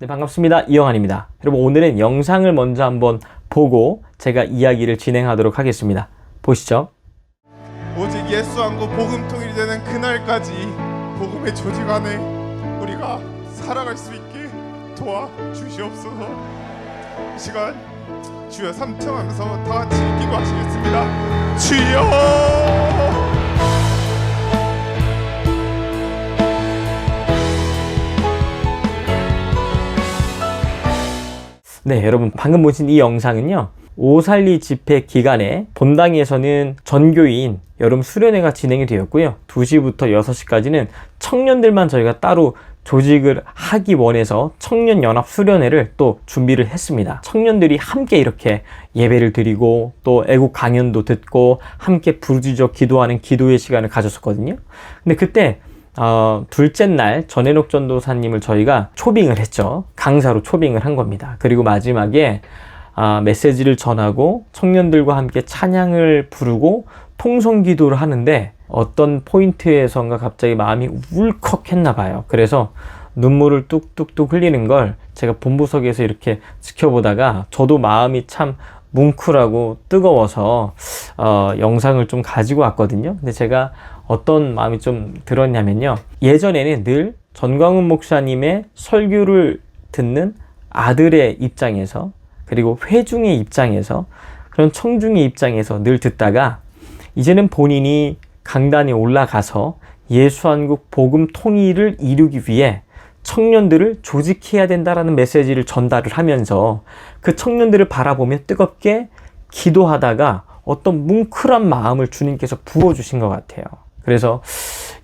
네, 반갑습니다. 이영환입니다. 여러분, 오늘은 영상을 먼저 한번 보고 제가 이야기를 진행하도록 하겠습니다. 보시죠. 오직 예수 안고 복음 통일이 되는 그날까지 복음의 조직 안에 우리가 살아갈 수 있게 도와 주시옵소서. 이 시간 주여 삼청하면서 다 같이 기도하시겠습니다. 주여. 네, 여러분, 방금 보신 이 영상은요. 오살리 집회 기간에 본당에서는 전교인 여름 수련회가 진행이 되었고요. 2시부터 6시까지는 청년들만 저희가 따로 조직을 하기 원해서 청년연합 수련회를 또 준비를 했습니다. 청년들이 함께 이렇게 예배를 드리고 또 애국 강연도 듣고 함께 부르짖어 기도하는 기도의 시간을 가졌었거든요. 근데 그때 어, 둘째 날 전해록 전도사님을 저희가 초빙을 했죠. 강사로 초빙을 한 겁니다. 그리고 마지막에 아, 메시지를 전하고 청년들과 함께 찬양을 부르고 통성 기도를 하는데 어떤 포인트에선가 갑자기 마음이 울컥했나 봐요. 그래서 눈물을 뚝뚝뚝 흘리는 걸 제가 본부석에서 이렇게 지켜보다가 저도 마음이 참 뭉클하고 뜨거워서 어, 영상을 좀 가지고 왔거든요. 근데 제가 어떤 마음이 좀 들었냐면요. 예전에는 늘 전광훈 목사님의 설교를 듣는 아들의 입장에서 그리고 회중의 입장에서 그런 청중의 입장에서 늘 듣다가 이제는 본인이 강단에 올라가서 예수한국 복음 통일을 이루기 위해 청년들을 조직해야 된다라는 메시지를 전달을 하면서 그 청년들을 바라보며 뜨겁게 기도하다가 어떤 뭉클한 마음을 주님께서 부어주신 것 같아요. 그래서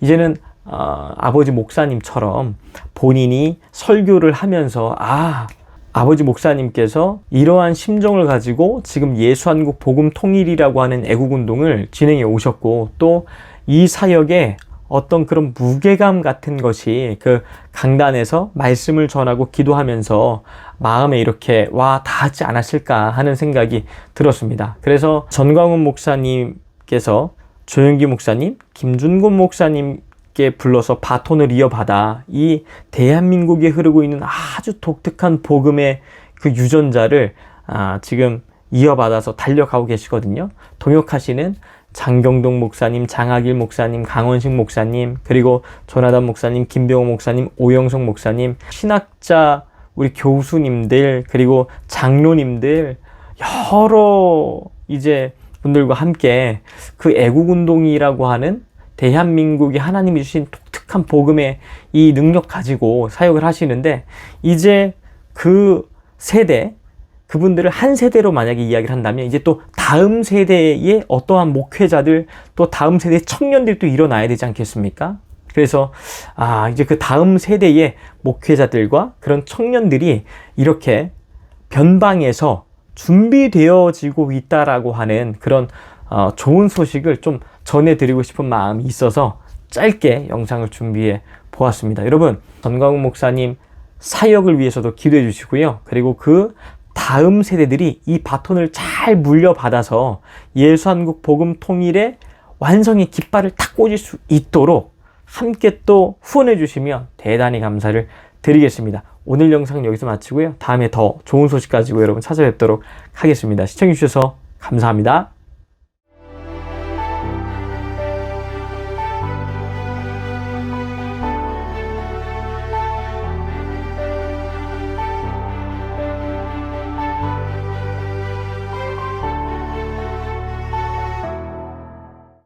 이제는 어, 아버지 목사님처럼 본인이 설교를 하면서 아 아버지 목사님께서 이러한 심정을 가지고 지금 예수한국 복음 통일이라고 하는 애국 운동을 진행해 오셨고 또 이 사역에 어떤 그런 무게감 같은 것이 그 강단에서 말씀을 전하고 기도하면서 마음에 이렇게 와 닿지 않았을까 하는 생각이 들었습니다. 그래서 전광훈 목사님께서 조영기 목사님, 김준곤 목사님께 불러서 바톤을 이어받아 이 대한민국에 흐르고 있는 아주 독특한 복음의 그 유전자를 아, 지금 이어받아서 달려가고 계시거든요. 동역하시는 장경동 목사님, 장학일 목사님, 강원식 목사님, 그리고 조나단 목사님, 김병호 목사님, 오영석 목사님, 신학자 우리 교수님들, 그리고 장로님들, 여러 이제 분들과 함께 그 애국운동이라고 하는 대한민국이 하나님이 주신 독특한 복음의 이 능력 가지고 사역을 하시는데 이제 그 세대, 그분들을 한 세대로 만약에 이야기를 한다면 이제 또 다음 세대의 어떠한 목회자들 또 다음 세대 청년들도 일어나야 되지 않겠습니까? 그래서 아 이제 그 다음 세대의 목회자들과 그런 청년들이 이렇게 변방에서 준비되어지고 있다라고 하는 그런 어, 좋은 소식을 좀 전해드리고 싶은 마음이 있어서 짧게 영상을 준비해 보았습니다. 여러분 전광훈 목사님 사역을 위해서도 기도해 주시고요. 그리고 그 다음 세대들이 이 바톤을 잘 물려받아서 예수한국 복음 통일의 완성의 깃발을 탁 꽂을 수 있도록 함께 또 후원해 주시면 대단히 감사를 드리겠습니다. 오늘 영상 여기서 마치고요. 다음에 더 좋은 소식 가지고 여러분 찾아뵙도록 하겠습니다. 시청해 주셔서 감사합니다.